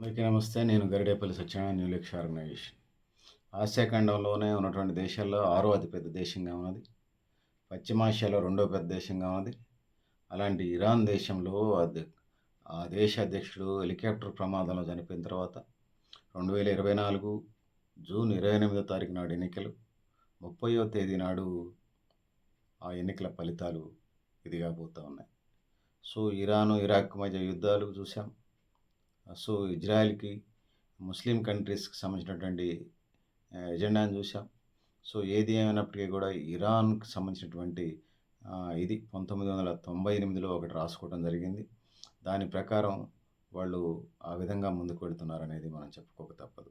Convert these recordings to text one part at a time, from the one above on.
అందరికీ నమస్తే. నేను Garidepalli Satyanarayana new lecture organization. Asia ఖండంలోనే ఉన్నటువంటి దేశాల్లో ఆరో అతిపెద్ద దేశంగా ఉన్నది. పశ్చిమాసియాలో రెండో పెద్ద దేశంగా ఉన్నది. అలాంటి ఇరాన్ దేశంలో ఆ దేశ అధ్యక్షుడు హెలికాప్టర్ ప్రమాదంలో చనిపోయిన తర్వాత రెండు వేల ఇరవై నాలుగు జూన్ ఇరవై ఎనిమిదో తారీఖు నాడు ఎన్నికలు. ముప్పయో తేదీ నాడు ఆ ఎన్నికల ఫలితాలు ఇదిగా పోతూ ఉన్నాయి. సో ఇరాను ఇరాక్ మధ్య యుద్ధాలు చూసాం సో ఇజ్రాయెల్కి ముస్లిం కంట్రీస్కి సంబంధించినటువంటి ఆ, ఎజెండాను చూసాం సో ఏది ఏమైనప్పటికీ కూడా ఇరాన్కి సంబంధించినటువంటి ఇది పంతొమ్మిది వందల తొంభై ఎనిమిదిలో ఒకటి రాసుకోవడం జరిగింది. దాని ప్రకారం వాళ్ళు ఆ విధంగా ముందుకు వెళుతున్నారనేది మనం చెప్పుకోక తప్పదు.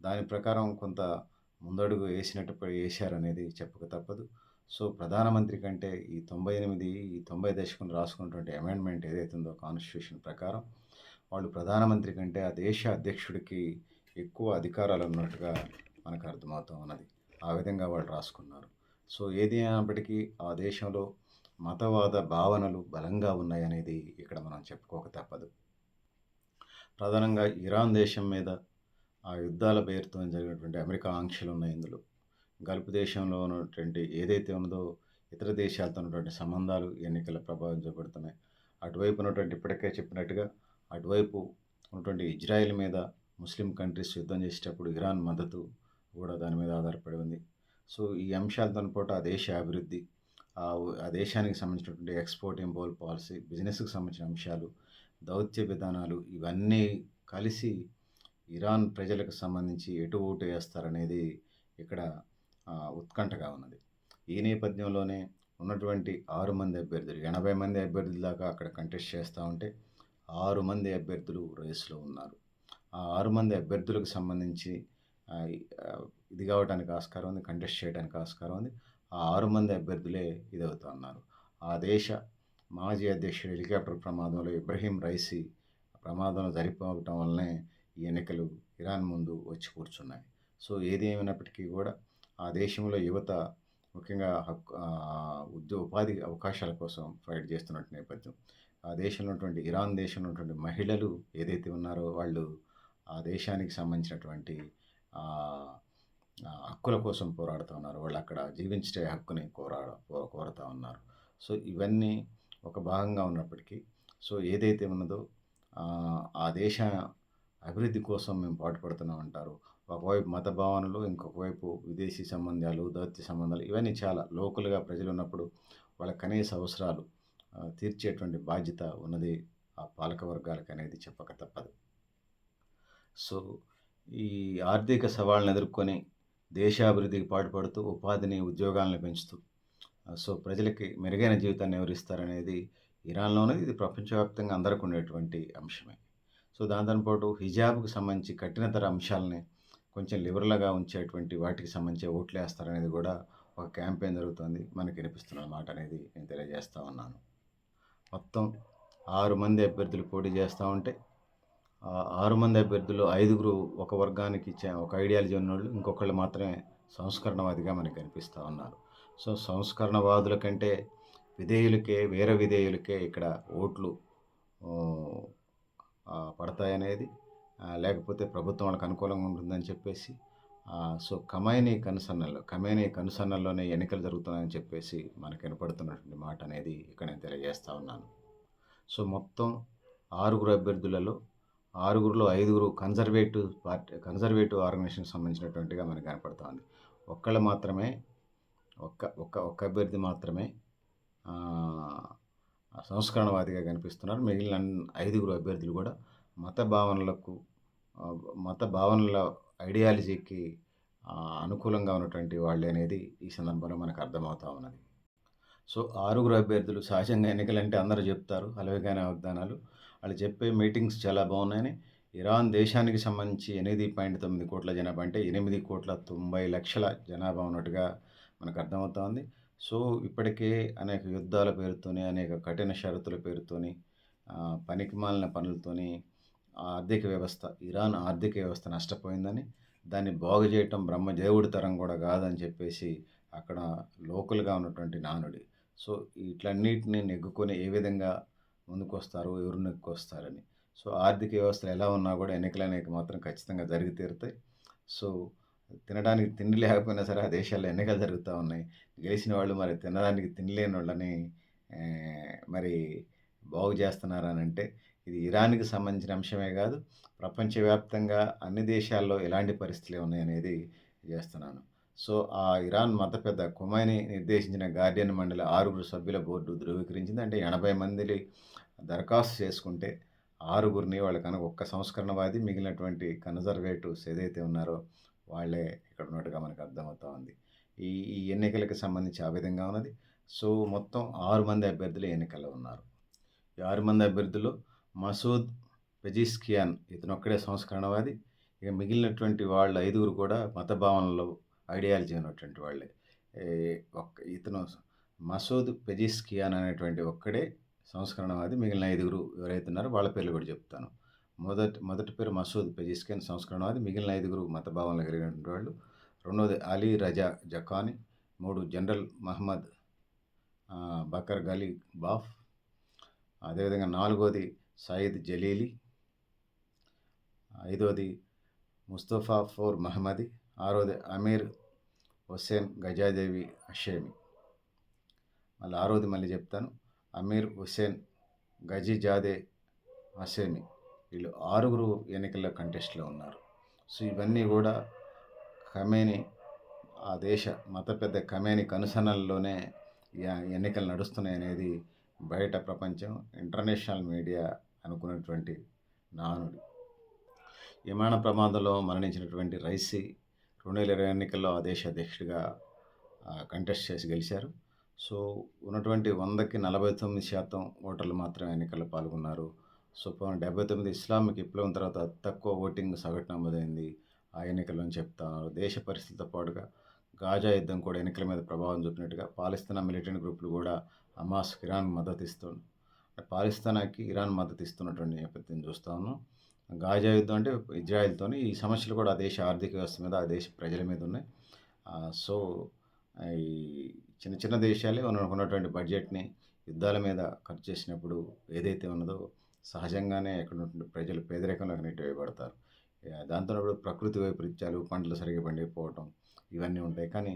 దాని ప్రకారం కొంత ముందడుగు వేసినట్టు వేశారనేది చెప్పక తప్పదు. సో ప్రధానమంత్రి కంటే ఈ తొంభై ఎనిమిది ఈ తొంభై దశకం రాసుకున్నటువంటి అమెండ్మెంట్ ఏదైతే ఉందో కాన్స్టిట్యూషన్ ప్రకారం వాళ్ళు ప్రధానమంత్రి కంటే ఆ దేశ అధ్యక్షుడికి ఎక్కువ అధికారాలు ఉన్నట్టుగా మనకు అర్థమవుతూ ఉన్నది. ఆ విధంగా వాళ్ళు రాసుకున్నారు. సో ఏది అయినప్పటికీ ఆ దేశంలో మతవాద భావనలు బలంగా ఉన్నాయనేది ఇక్కడ మనం చెప్పుకోక తప్పదు. ప్రధానంగా ఇరాన్ దేశం మీద ఆ యుద్ధాల పేరుతో జరిగినటువంటి అమెరికా ఆంక్షలు ఉన్నాయి ఇందులో. గల్ఫ్ దేశంలో ఉన్నటువంటి ఏదైతే ఉన్నదో ఇతర దేశాలతో ఉన్నటువంటి సంబంధాలు ఎన్నికల ప్రభావం చూపెడుతున్నాయి అటువైపు ఉన్నటువంటి ఇప్పటికే చెప్పినట్టుగా అటువైపు ఉన్నటువంటి ఇజ్రాయెల్ మీద ముస్లిం కంట్రీస్ యుద్ధం చేసేటప్పుడు ఇరాన్ మద్దతు కూడా దాని మీద ఆధారపడి ఉంది. సో ఈ అంశాలతో పాటు ఆ దేశ అభివృద్ధి ఆ దేశానికి సంబంధించినటువంటి ఎక్స్పోర్ట్ ఇంపోర్ట్ పాలసీ బిజినెస్కి సంబంధించిన అంశాలు దౌత్య విధానాలు ఇవన్నీ కలిసి ఇరాన్ ప్రజలకు సంబంధించి ఎటు ఓటు వేస్తారనేది ఇక్కడ ఉత్కంఠగా ఉన్నది. ఈ నేపథ్యంలోనే ఉన్నటువంటి ఆరు మంది అభ్యర్థులు ఎనభై మంది అభ్యర్థుల దాకా అక్కడ కంటెస్ట్ చేస్తూ ఉంటే ఆరు మంది అభ్యర్థులు రేసులో ఉన్నారు. ఆ ఆరు మంది అభ్యర్థులకు సంబంధించి ఇది కావడానికి ఆస్కారం ఉంది కంటెస్ట్ చేయడానికి ఆస్కారం ఉంది. ఆ ఆరు మంది అభ్యర్థులే ఇదవుతా ఉన్నారు. ఆ దేశ మాజీ అధ్యక్షుడు హెలికాప్టర్ ప్రమాదంలో ఇబ్రహీం రైసీ ప్రమాదంలో జరిపోవటం వల్లనే ఈ ఎన్నికలు ఇరాన్ ముందు వచ్చి కూర్చున్నాయి. సో ఏది ఏమైనప్పటికీ కూడా ఆ దేశంలో యువత ముఖ్యంగా హక్కు ఉద్యోగ ఉపాధి అవకాశాల కోసం ఫైట్ చేస్తున్నట్టు నేపథ్యం. ఆ దేశంలో ఉన్నటువంటి ఇరాన్ దేశంలో ఉన్నటువంటి మహిళలు ఏదైతే ఉన్నారో వాళ్ళు ఆ దేశానికి సంబంధించినటువంటి హక్కుల కోసం పోరాడుతూ ఉన్నారు. వాళ్ళు అక్కడ జీవించే హక్కుని కోరా కోరుతూ ఉన్నారు. సో ఇవన్నీ ఒక భాగంగా ఉన్నప్పటికీ సో ఏదైతే ఉన్నదో ఆ, దేశ అభివృద్ధి కోసం మేము పాటుపడుతున్నాం అంటారు ఒకవైపు మత భావనలు ఇంకొక వైపు విదేశీ సంబంధాలు దౌత్య సంబంధాలు ఇవన్నీ చాలా లోకల్గా ప్రజలు ఉన్నప్పుడు వాళ్ళ కనీస అవసరాలు తీర్చేటువంటి బాధ్యత ఉన్నది ఆ పాలక వర్గాలకు అనేది చెప్పక తప్పదు. సో ఈ ఆర్థిక సవాళ్ళను ఎదుర్కొని దేశాభివృద్ధికి పాటుపడుతూ ఉపాధిని ఉద్యోగాలను పెంచుతూ సో ప్రజలకి మెరుగైన జీవితాన్ని ఎవరిస్తారనేది ఇరాన్లోనే ఇది ప్రపంచవ్యాప్తంగా అందరికి ఉండేటువంటి అంశమే. సో దాంతోపాటు హిజాబ్కు హిజాబ్కి సంబంధించి కఠినతర అంశాలని కొంచెం లిబరల్గా ఉంచేటువంటి వాటికి సంబంధించి ఓట్లు వేస్తారనేది కూడా ఒక క్యాంపెయిన్ జరుగుతుంది. మనకి వినిపిస్తున్న మాట అనేది నేను తెలియజేస్తూ ఉన్నాను. మొత్తం ఆరు మంది అభ్యర్థులు పోటీ చేస్తూ ఉంటే ఆరు మంది అభ్యర్థులు ఐదుగురు ఒక వర్గానికి చే- ఒక ఐడియాలజీ ఉన్నోళ్ళు ఇంకొకళ్ళు మాత్రమే సంస్కరణవాదిగా మనకు కనిపిస్తూ ఉన్నారు. సో సంస్కరణవాదుల కంటే విధేయులకే వేరే విధేయులకే ఇక్కడ ఓట్లు పడతాయనేది లేకపోతే ప్రభుత్వం వాళ్ళకి అనుకూలంగా ఉంటుందని చెప్పేసి సో కమైని కనుసన్నల్లో కమైని కనుసన్నల్లోనే ఎన్నికలు జరుగుతున్నాయని చెప్పేసి మనకు వినపడుతున్నటువంటి మాట అనేది ఇక్కడ నేను తెలియజేస్తూ ఉన్నాను. సో మొత్తం ఆరుగురు అభ్యర్థులలో ఆరుగురులో ఐదుగురు కన్జర్వేటివ్ పార్టీ కన్జర్వేటివ్ ఆర్గనైజేషన్కి సంబంధించినటువంటిగా మనకు కనపడుతుంది ఒక్కళ్ళు మాత్రమే ఒక్క ఒక్క ఒక్క అభ్యర్థి మాత్రమే సంస్కరణవాదిగా కనిపిస్తున్నారు. మిగిలిన ఐదుగురు అభ్యర్థులు కూడా మత భావనలకు మత భావనల ఐడియాలజీకి అనుకూలంగా ఉన్నటువంటి వాళ్ళే అనేది ఈ సందర్భంలో మనకు అర్థమవుతా ఉన్నది. సో ఆరుగురు అభ్యర్థులు సహజంగా ఎన్నికలంటే అందరూ చెప్తారు. అలవిగానే వాగ్దానాలు. వాళ్ళు చెప్పే మీటింగ్స్ చాలా బాగున్నాయని. ఇరాన్ దేశానికి సంబంధించి ఎనిమిది పాయింట్ తొమ్మిది కోట్ల జనాభా అంటే ఎనిమిది కోట్ల తొంభై లక్షల జనాభా ఉన్నట్టుగా మనకు అర్థమవుతోంది సో ఇప్పటికే అనేక యుద్ధాల పేరుతోని అనేక కఠిన షరతుల పేరుతోని పనికిమాలిన పనులతోని ఆర్థిక వ్యవస్థ ఇరాన్ ఆర్థిక వ్యవస్థ నష్టపోయిందని దాన్ని బాగు చేయటం బ్రహ్మదేవుడి తరం కూడా కాదని చెప్పేసి అక్కడ లోకల్గా ఉన్నటువంటి నానుడి. సో ఇట్లన్నిటిని నెగ్గుకొని ఏ విధంగా ముందుకు వస్తారు ఎవరు నెగ్గుకొస్తారని. సో ఆర్థిక వ్యవస్థలు ఎలా ఉన్నా కూడా ఎన్నికలు అనేవి మాత్రం ఖచ్చితంగా జరిగి తీరుతాయి. సో తినడానికి తిండి లేకపోయినా సరే ఆ దేశాల్లో ఎన్నికలు జరుగుతూ ఉన్నాయి. గెలిచిన వాళ్ళు మరి తినడానికి తినలేని వాళ్ళని మరి బాగు చేస్తున్నారని అంటే ఇది ఇరాన్కి సంబంధించిన అంశమే కాదు ప్రపంచవ్యాప్తంగా అన్ని దేశాల్లో ఎలాంటి పరిస్థితులు ఉన్నాయనేది చేస్తున్నాను. సో ఆ ఇరాన్ మత పెద్ద కుమైని నిర్దేశించిన గార్డియన్ మండలి ఆరుగురు సభ్యుల బోర్డు ధృవీకరించింది. అంటే ఎనభై మందిని దరఖాస్తు చేసుకుంటే ఆరుగురిని వాళ్ళ కనుక ఒక్క సంస్కరణవాది మిగిలినటువంటి కన్జర్వేటివ్స్ ఏదైతే ఉన్నారో వాళ్ళే ఇక్కడ ఉన్నట్టుగా మనకు అర్థమవుతా ఉంది. ఈ ఈ ఎన్నికలకు సంబంధించి ఆ విధంగా ఉన్నది. సో మొత్తం ఆరు మంది అభ్యర్థులు ఎన్నికల్లో ఉన్నారు. ఈ ఆరు మంది అభ్యర్థులు మసూద్ పెజిస్కియాన్ ఇతను ఒక్కడే సంస్కరణవాది. ఇక మిగిలినటువంటి వాళ్ళు ఐదుగురు కూడా మత భావనలో ఐడియాలజీ ఉన్నటువంటి వాళ్ళే. ఒక్క ఇతను మసూద్ పెజిస్కియాన్ అనేటువంటి ఒక్కడే సంస్కరణవాది. మిగిలిన ఐదుగురు ఎవరైతే ఉన్నారో వాళ్ళ పేర్లు కూడా చెప్తాను. మొదటి మొదటి పేరు మసూద్ పెజిస్కియాన్ సంస్కరణవాది. మిగిలిన ఐదుగురు మత భావనలు కలిగినటువంటి వాళ్ళు. రెండవది అలీ రజా జకాని మూడు general Mohammad Baqer Ghalibaf. అదేవిధంగా నాలుగోది సయీద్ జలీలి ఐదోది ముస్తఫా ఫోర్ మహమ్మది ఆరోది అమీర్ హుస్సేన్ గజాదేవి అషేమి. మళ్ళీ ఆరోది మళ్ళీ చెప్తాను. అమీర్ హుస్సేన్ గజీజాదే అసేమి వీళ్ళు ఆరుగురు ఎన్నికల కంటెస్ట్లో ఉన్నారు. సో ఇవన్నీ కూడా ఖమేని ఆ దేశ మత పెద్ద ఖమేని కనుసనల్లోనే ఎన్నికలు నడుస్తున్నాయి అనేది బయట ప్రపంచం ఇంటర్నేషనల్ మీడియా అనుకున్నటువంటి నానుడి. విమాన ప్రమాదంలో మరణించినటువంటి రైసీ రెండు వేల ఇరవై ఎన్నికల్లో ఆ దేశ అధ్యక్షుడిగా కంటెస్ట్ చేసి గెలిచారు. సో ఉన్నటువంటి వందకి నలభై తొమ్మిది శాతం ఓటర్లు మాత్రమే ఎన్నికల్లో పాల్గొన్నారు. సో డెబ్బై తొమ్మిది ఇస్లామిక్ విప్లవం తర్వాత తక్కువ ఓటింగ్ సగటు నమోదైంది ఆ ఎన్నికలను అని దేశ పరిస్థితితో పాటుగా గాజా యుద్ధం కూడా ఎన్నికల మీద ప్రభావం చూపినట్టుగా పాలిస్తున్న మిలిటెంట్ గ్రూపులు కూడా హమాస్ ఇరాన్ మద్దతు ఇస్తుంది పాలిస్తానాకి ఇరాన్ మద్దతు ఇస్తున్నటువంటి నేపథ్యం చూస్తాను గాజా యుద్ధం అంటే ఇజ్రాయెల్తో ఈ సమస్యలు కూడా ఆ దేశ ఆర్థిక వ్యవస్థ మీద ఆ దేశ ప్రజల మీద ఉన్నాయి. సో ఈ చిన్న చిన్న దేశాలే ఉన్నటువంటి బడ్జెట్ని యుద్ధాల మీద ఖర్చు చేసినప్పుడు ఏదైతే ఉన్నదో సహజంగానే అక్కడ ఉన్నటువంటి ప్రజలు పేదరికంలోకి నెట్టివేయబడతారు వేయబడతారు దాంతో ప్రకృతి వైపరీత్యాలు పంటలు సరిగా పండిపోవటం ఇవన్నీ ఉంటాయి. కానీ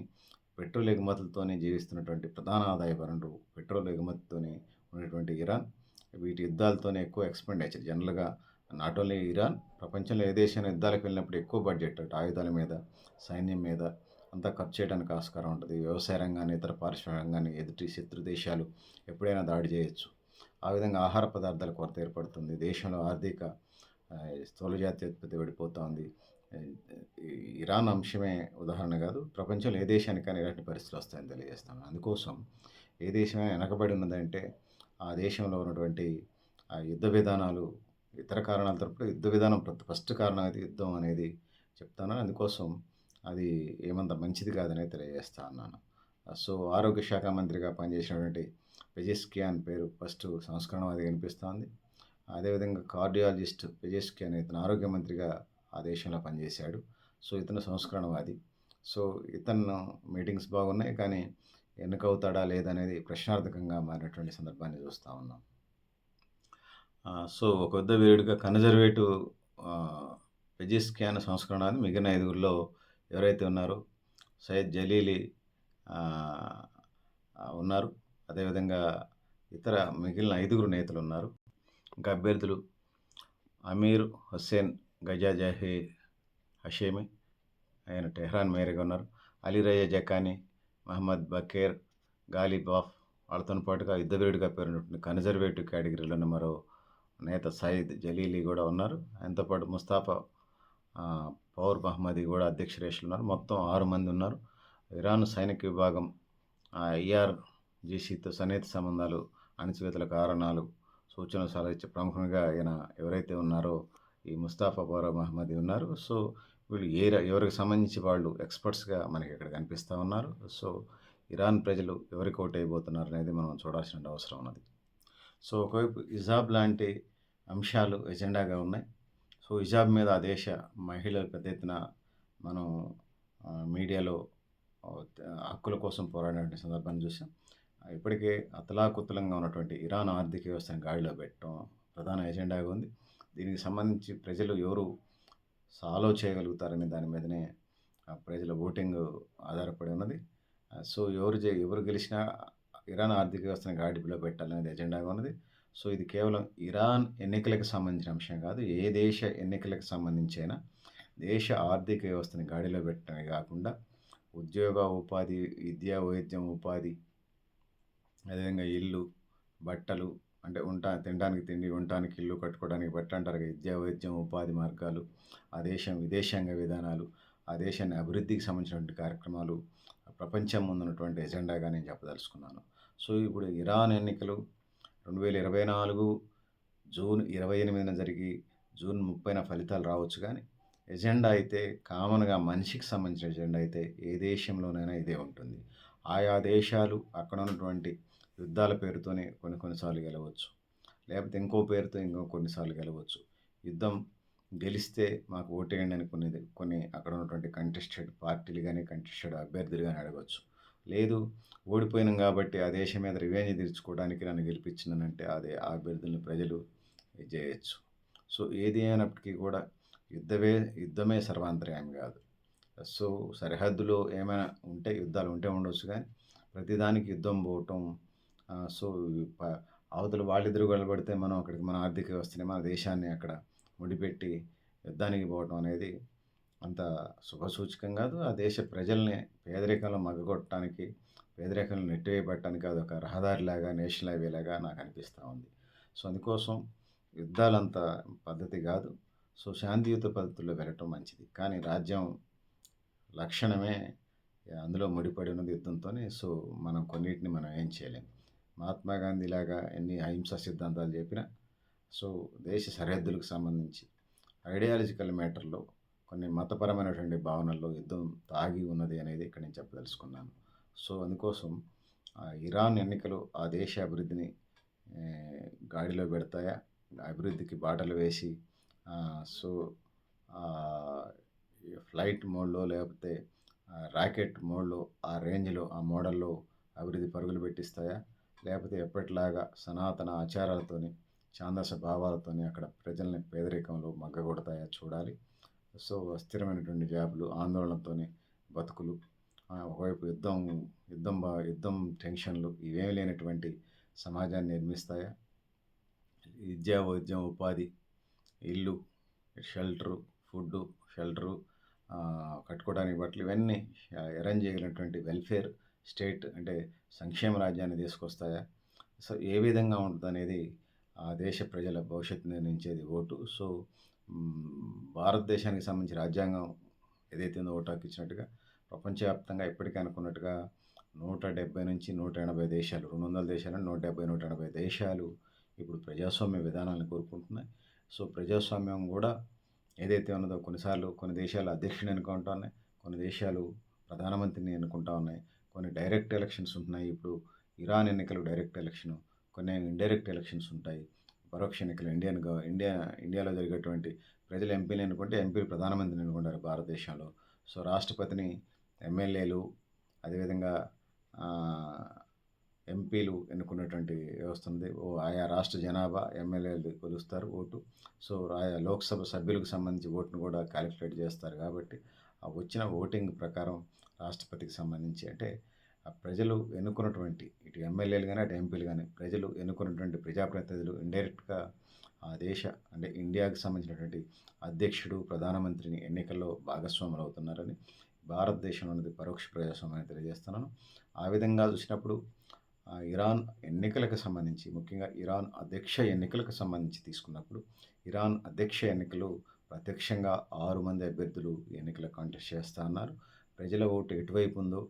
పెట్రోల్ ఎగుమతులతోనే జీవిస్తున్నటువంటి ప్రధాన ఆదాయ వనరు పెట్రోల్ ఎగుమతితోనే ఉన్నటువంటి ఇరాన్. వీటి యుద్ధాలతోనే ఎక్కువ ఎక్స్పెండిచర్ జనరల్గా నాట్ ఓన్లీ ఇరాన్ ప్రపంచంలో ఏ దేశం యుద్ధాలకు వెళ్ళినప్పుడు ఎక్కువ బడ్జెట్ అటు ఆయుధాల మీద సైన్యం మీద అంతా ఖర్చు చేయడానికి ఆస్కారం ఉంటుంది. వ్యవసాయ రంగాన్ని ఇతర పారిశ్రామిక రంగాన్ని ఎదుటి శత్రు దేశాలు ఎప్పుడైనా దాడి చేయొచ్చు. ఆ విధంగా ఆహార పదార్థాల కొరత ఏర్పడుతుంది. దేశంలో ఆర్థిక ఆ, స్థూల జాతీయోత్పత్తి పడిపోతుంది ఈ ఇరాన్ అంశమే ఉదాహరణ కాదు ప్రపంచంలో ఏ దేశానికైనా ఇలాంటి పరిస్థితులు వస్తాయని తెలియజేస్తాను. అందుకోసం ఏ దేశమైనా వెనకబడి ఉన్నదంటే ఆ దేశంలో ఉన్నటువంటి ఆ యుద్ధ విధానాలు ఇతర కారణాల తరపున యుద్ధ విధానం ఫస్ట్ కారణం అయితే యుద్ధం అనేది చెప్తాను. అందుకోసం అది ఏమంత మంచిది కాదని తెలియజేస్తా అన్నాను. సో ఆరోగ్య శాఖ మంత్రిగా పనిచేసినటువంటి పెజెస్కియాన్ పేరు ఫస్ట్ సంస్కరణవాది కనిపిస్తోంది అదేవిధంగా కార్డియాలజిస్ట్ పెజెస్కియాన్ ఇతను ఆరోగ్య మంత్రిగా ఆ దేశంలో పనిచేశాడు. సో ఇతను సంస్కరణవాది. సో ఇతను మీటింగ్స్ బాగున్నాయి. కానీ ఎన్నికవుతాడా లేదనేది ప్రశ్నార్థకంగా మారినటువంటి సందర్భాన్ని చూస్తూ ఉన్నాం. సో ఒక పెద్ద వీరుడిగా కన్జర్వేటివ్ పెజిస్కియాన్ సంస్కరణాది మిగిలిన ఐదుగురిలో ఎవరైతే ఉన్నారో సయ్యద్ జలీలి ఉన్నారు. అదేవిధంగా ఇతర మిగిలిన ఐదుగురు నేతలు ఉన్నారు. ఇంకా అభ్యర్థులు అమీర్ హుస్సేన్ గజా జహీ హషేమి ఆయన టెహ్రాన్ మేరీగా ఉన్నారు. అలీరయ్య జకానీ మహమ్మద్ బకేర్ గాలిబాఫ్ వాళ్ళతో పాటుగా యుద్ధవీరుడిగా పేరున్నటువంటి కన్జర్వేటివ్ కేటగిరీలోని మరో నేత సయీద్ జలీలీ కూడా ఉన్నారు. ఆయనతో పాటు ముస్తాఫా పౌర్ మహమ్మదీ కూడా అధ్యక్షరేషులు ఉన్నారు. మొత్తం ఆరు మంది ఉన్నారు. ఇరాన్ సైనిక విభాగం ఐఆర్ జీసీతో సన్నిహిత సంబంధాలు అణచివేతల కారణాలు సూచనలు సలహించే ఇచ్చే ప్రముఖంగా ఈయన ఎవరైతే ఉన్నారో ఈ ముస్తాఫా బోరా మహమ్మదీ ఉన్నారు. సో వీళ్ళు ఏ ఎవరికి సంబంధించి వాళ్ళు ఎక్స్పర్ట్స్గా మనకి ఇక్కడ కనిపిస్తూ ఉన్నారు. సో ఇరాన్ ప్రజలు ఎవరికి ఓటు అనేది మనం చూడాల్సిన అవసరం ఉన్నది. సో ఒకవైపు ఇజాబ్ లాంటి అంశాలు ఎజెండాగా ఉన్నాయి. సో హిజాబ్ మీద ఆ దేశ మహిళలు పెద్ద ఎత్తున మనం మీడియాలో హక్కుల కోసం పోరాడినటువంటి సందర్భాన్ని చూసాం. ఇప్పటికే అతలాకుతలంగా ఉన్నటువంటి ఇరాన్ ఆర్థిక వ్యవస్థను గాడిలో పెట్టడం ప్రధాన ఎజెండాగా ఉంది. దీనికి సంబంధించి ప్రజలు ఎవరు సాల్వ్ చేయగలుగుతారనే దాని మీదనే ప్రజల ఓటింగ్ ఆధారపడి ఉన్నది. సో ఎవరు జె ఎవరు గెలిచినా ఇరాన్ ఆర్థిక వ్యవస్థను గాడిలో పెట్టాలనేది ఎజెండాగా ఉన్నది. సో ఇది కేవలం ఇరాన్ ఎన్నికలకు సంబంధించిన అంశం కాదు. ఏ దేశ ఎన్నికలకు సంబంధించి అయినా దేశ ఆర్థిక వ్యవస్థని గాడిలో పెట్టడమే కాకుండా ఉద్యోగ, ఉపాధి, విద్యా వైద్యం, ఉపాధి అదేవిధంగా ఇల్లు, బట్టలు అంటే ఉంటా తినడానికి తిండి, ఉండటానికి ఇల్లు, కట్టుకోవడానికి బట్టి అంటారు విద్య, వైద్యం, ఉపాధి మార్గాలు, ఆ దేశం విదేశాంగ విధానాలు, ఆ దేశాన్ని అభివృద్ధికి సంబంధించినటువంటి కార్యక్రమాలు ప్రపంచం ముందున్నటువంటి ఎజెండాగా నేను చెప్పదలుచుకున్నాను. సో ఇప్పుడు ఇరాన్ ఎన్నికలు 2024 జూన్ 28న జరిగి జూన్ 30న ఫలితాలు రావచ్చు కానీ ఎజెండా అయితే కామన్‌గా మనిషికి సంబంధించిన ఎజెండా అయితే ఏ దేశంలోనైనా ఇదే ఉంటుంది. ఆయా దేశాలు అక్కడ ఉన్నటువంటి యుద్ధాల పేరుతోనే కొన్ని కొన్నిసార్లు గెలవచ్చు. లేకపోతే ఇంకో పేరుతో ఇంకో కొన్నిసార్లు గెలవచ్చు. యుద్ధం గెలిస్తే మాకు ఓటేయండి అని కొన్ని కొన్ని అక్కడ ఉన్నటువంటి కంటెస్టెడ్ పార్టీలు కానీ కంటెస్టెడ్ అభ్యర్థులు కానీ అడగవచ్చు లేదు ఓడిపోయినాం కాబట్టి ఆ దేశం మీద రివెంజ్ తీర్చుకోవడానికి నన్ను గెలిపించిందనంటే అదే ఆ అభ్యర్థులను ప్రజలు చేయొచ్చు. సో ఏది అయినప్పటికీ కూడా యుద్ధమే యుద్ధమే సర్వాంతర్యం కాదు. సో సరిహద్దులో ఏమైనా ఉంటే యుద్ధాలు ఉంటే ఉండొచ్చు కానీ ప్రతిదానికి యుద్ధం పోవటం సో ప అవతల వాళ్ళిద్దరూ గొడవపడితే మనం అక్కడికి మన ఆర్థిక వ్యవస్థని, మన దేశాన్ని అక్కడ ముడిపెట్టి యుద్ధానికి పోవటం అనేది అంత శుభసూచకం కాదు. ఆ దేశ ప్రజల్ని పేదరికంలో మగ్గగొట్టడానికి, పేదరికంలో నెట్టివేయబట్టడానికి అదొక రహదారిలాగా, నేషనల్ హైవేలాగా నాకు అనిపిస్తూ ఉంది. సో అందుకోసం యుద్ధాలంత పద్ధతి కాదు. సో శాంతియుత పద్ధతుల్లో వెళ్ళటం మంచిది. కానీ రాజ్యం లక్షణమే అందులో ముడిపడి ఉన్నది యుద్ధంతోనే. సో మనం కొన్నిటిని మనం ఏం చేయలేం. మహాత్మా గాంధీ లాగా ఎన్ని అహింసా సిద్ధాంతాలు చెప్పినా, సో దేశ సరిహద్దులకు సంబంధించి ఐడియాలజికల్ మ్యాటర్‌లో కొన్ని మతపరమైనటువంటి భావనల్లో యుద్ధం తాగి ఉన్నది అనేది ఇక్కడ నేను చెప్పదలుచుకున్నాను. సో అందుకోసం ఇరాన్ ఎన్నికలు ఆ దేశ అభివృద్ధిని గాడిలో పెడతాయా? అభివృద్ధికి బాటలు వేసి సో ఫ్లైట్ మోడ్‌లో లేకపోతే రాకెట్ మోడ్‌లో ఆ రేంజ్‌లో, ఆ మోడల్‌లో అభివృద్ధి పరుగులు పెట్టిస్తాయా? లేకపోతే ఎప్పటిలాగా సనాతన ఆచారాలతోని, ఛాందస భావాలతోని అక్కడ ప్రజల్ని పేదరికంలో మగ్గగొడతాయా చూడాలి. సో అస్థిరమైనటువంటి జాబ్‌లు, ఆందోళనతోని బతుకులు, ఒకవైపు యుద్ధం యుద్ధం యుద్ధం టెన్షన్‌లు ఇవేమీ లేనటువంటి సమాజాన్ని నిర్మిస్తాయా? విద్య, వైద్యం, ఉపాధి, ఇల్లు, షెల్టరు, ఫుడ్డు, షెల్టరు కట్టుకోవడానికి బట్టలు ఇవన్నీ అరేంజ్ చేయగలిగినటువంటి వెల్‌ఫేర్ స్టేట్ అంటే సంక్షేమ రాజ్యాన్ని తీసుకొస్తాయా? సో ఏ విధంగా ఉంటదనేది ఆ దేశ ప్రజల భవిష్యత్తు నిర్ణయించేది ఓటు. సో భారతదేశానికి సంబంధించి రాజ్యాంగం ఏదైతే ఉందో ఓటు ఇచ్చినట్టుగా ప్రపంచవ్యాప్తంగా ఇప్పటికే అనుకున్నట్టుగా 170 నుంచి 180 దేశాలు 200 దేశాలు 170, 180 దేశాలు ఇప్పుడు ప్రజాస్వామ్య విధానాలను కోరుకుంటున్నాయి. సో ప్రజాస్వామ్యం కూడా ఏదైతే ఉన్నదో కొన్నిసార్లు కొన్ని దేశాలు అధ్యక్షుడిని ఎన్నుకుంటా ఉన్నాయి. కొన్ని దేశాలు ప్రధానమంత్రిని ఎన్నుకుంటా ఉన్నాయి. కొన్ని డైరెక్ట్ ఎలక్షన్స్ ఉంటున్నాయి. ఇప్పుడు ఇరాన్ ఎన్నికలు డైరెక్ట్ ఎలక్షను. కొన్ని ఇండైరెక్ట్ ఎలక్షన్స్ ఉంటాయి. పరోక్ష ఎన్నికలు ఇండియన్ ఇండియా ఇండియాలో జరిగేటువంటి ప్రజలు ఎంపీలు ఎన్నుకుంటే ఎంపీలు ప్రధానమంత్రిని ఎన్నుకుంటారు భారతదేశంలో. సో రాష్ట్రపతిని ఎమ్మెల్యేలు అదేవిధంగా ఎంపీలు ఎన్నుకునేటువంటి వ్యవస్థ ఉంది. ఓ ఆయా రాష్ట్ర జనాభా ఎమ్మెల్యేలు కొలుస్తారు ఓటు. సో ఆయా లోక్‌సభ సభ్యులకు సంబంధించి ఓటును కూడా క్యాలిక్యులేట్ చేస్తారు కాబట్టి, ఆ వచ్చిన ఓటింగ్ ప్రకారం రాష్ట్రపతికి సంబంధించి అంటే ప్రజలు ఎన్నుకున్నటువంటి ఇటు ఎమ్మెల్యేలు కానీ అటు ఎంపీలు కానీ ప్రజలు ఎన్నుకున్నటువంటి ప్రజాప్రతినిధులు ఇండైరెక్ట్‌గా ఆ దేశ అంటే ఇండియాకి సంబంధించినటువంటి అధ్యక్షుడు, ప్రధానమంత్రిని ఎన్నికల్లో భాగస్వాములు అవుతున్నారని భారతదేశంలో ఉన్నది పరోక్ష ప్రజాస్వామ్యం తెలియజేస్తున్నాను. ఆ విధంగా చూసినప్పుడు ఇరాన్ ఎన్నికలకు సంబంధించి ముఖ్యంగా ఇరాన్ అధ్యక్ష ఎన్నికలకు సంబంధించి తీసుకున్నప్పుడు, ఇరాన్ అధ్యక్ష ఎన్నికలు ప్రత్యక్షంగా ఆరు మంది అభ్యర్థులు ఎన్నికల కాంటెస్ట్ కంటెస్ట్ చేస్తా అన్నారు. ప్రజల ఓటు ఎటువైపు ఉందో,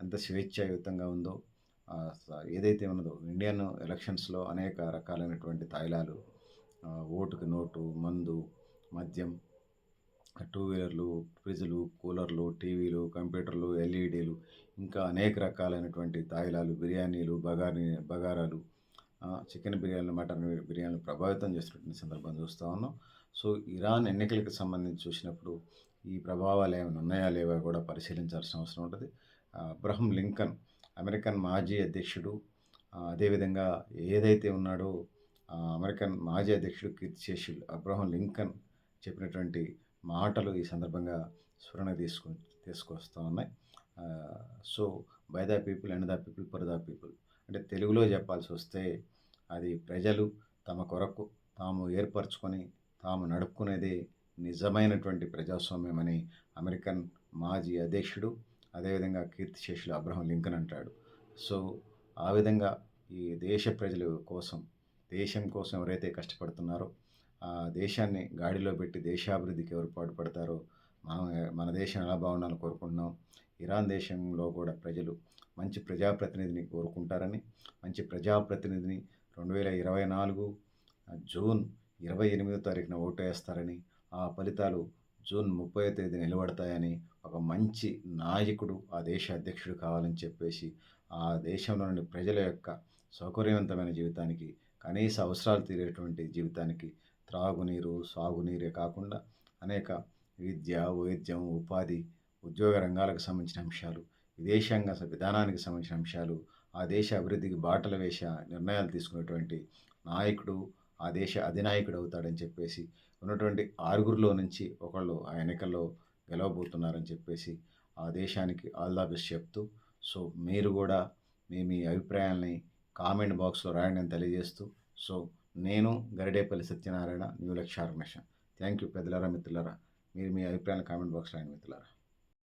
ఎంత స్వేచ్ఛాయుతంగా ఉందో ఏదైతే ఉన్నదో ఇండియన్ ఎలక్షన్స్‌లో అనేక రకాలైనటువంటి తాయిలాలు ఓటుకి నోటు, మందు, మద్యం, టూ వీలర్లు, ఫ్రిడ్జ్‌లు, కూలర్లు, టీవీలు, కంప్యూటర్లు, ఎల్ఈడీలు ఇంకా అనేక రకాలైనటువంటి తాయిలాలు, బిర్యానీలు, బగారీ బగారాలు చికెన్ బిర్యానీలు, మటన్ బిర్యానీలు ప్రభావితం చేస్తున్నటువంటి సందర్భం చూస్తూ ఉన్నాం. సో ఇరాన్ ఎన్నికలకు సంబంధించి చూసినప్పుడు ఈ ప్రభావాలు ఏమైనా ఉన్నాయా? లేవా? కూడా పరిశీలించాల్సిన అవసరం ఉంటుంది అబ్రహం లింకన్ అమెరికన్ మాజీ అధ్యక్షుడు. అదేవిధంగా ఏదైతే ఉన్నాడో అమెరికన్ మాజీ అధ్యక్షుడు కీర్తిశేషులు అబ్రహం లింకన్ చెప్పినటువంటి మాటలు ఈ సందర్భంగా స్ఫురణ తీసుకు తీసుకొస్తూ ఉన్నాయి. So, by the people and the people for the people అంటే తెలుగులో చెప్పాల్సి వస్తే అది ప్రజలు తమ కొరకు తాము ఏర్పరచుకొని తాము నడుపుకునేదే నిజమైనటువంటి ప్రజాస్వామ్యమని అమెరికన్ మాజీ అధ్యక్షుడు, అదేవిధంగా కీర్తిశేషులు అబ్రహం లింకన్ అంటాడు. సో, ఆ విధంగా ఈ దేశ ప్రజల కోసం, దేశం కోసం ఎవరైతే కష్టపడుతున్నారో, ఆ దేశాన్ని గాడిలో పెట్టి దేశాభివృద్ధికి ఎవరు పాటుపడతారో, మనం మన దేశం ఎలా బాగుండాలని కోరుకుంటున్నాం. ఇరాన్ దేశంలో కూడా ప్రజలు మంచి ప్రజాప్రతినిధిని కోరుకుంటారని, మంచి ప్రజాప్రతినిధిని 2024 జూన్ 28వ తారీఖున ఓటు వేస్తారని ఆ ఫలితాలు జూన్ ముప్పై తేదీ నిలబడతాయని ఒక మంచి నాయకుడు ఆ దేశ అధ్యక్షుడు కావాలని చెప్పేసి, ఆ దేశంలోని ప్రజల యొక్క సౌకర్యవంతమైన జీవితానికి, కనీస అవసరాలు తీరేటువంటి జీవితానికి త్రాగునీరు, సాగునీరే కాకుండా అనేక విద్య, వైద్యం, ఉపాధి, ఉద్యోగ రంగాలకు సంబంధించిన అంశాలు, విదేశాంగ విధానానికి సంబంధించిన అంశాలు, ఆ దేశ అభివృద్ధికి బాటలు వేసే నిర్ణయాలు తీసుకునేటువంటి నాయకుడు ఆ దేశ అధినాయకుడు అవుతాడని చెప్పేసి, ఉన్నటువంటి ఆరుగురిలో నుంచి ఒకళ్ళు ఆ ఎన్నికల్లో గెలవబోతున్నారని చెప్పేసి, ఆ దేశానికి ఆల్ ద బెస్ట్ చెప్తూ, సో, మీరు కూడా మీ మీ అభిప్రాయాల్ని కామెంట్ బాక్స్‌లో రాయండి అని తెలియజేస్తూ, సో, నేను Garidepalli Satyanarayana new Lakshya organization. Thank you పెద్దలారా, మిత్రులారా. మీరు మీ అభిప్రాయాలను కామెంట్ బాక్స్‌లో రాయండి మిత్రులారా.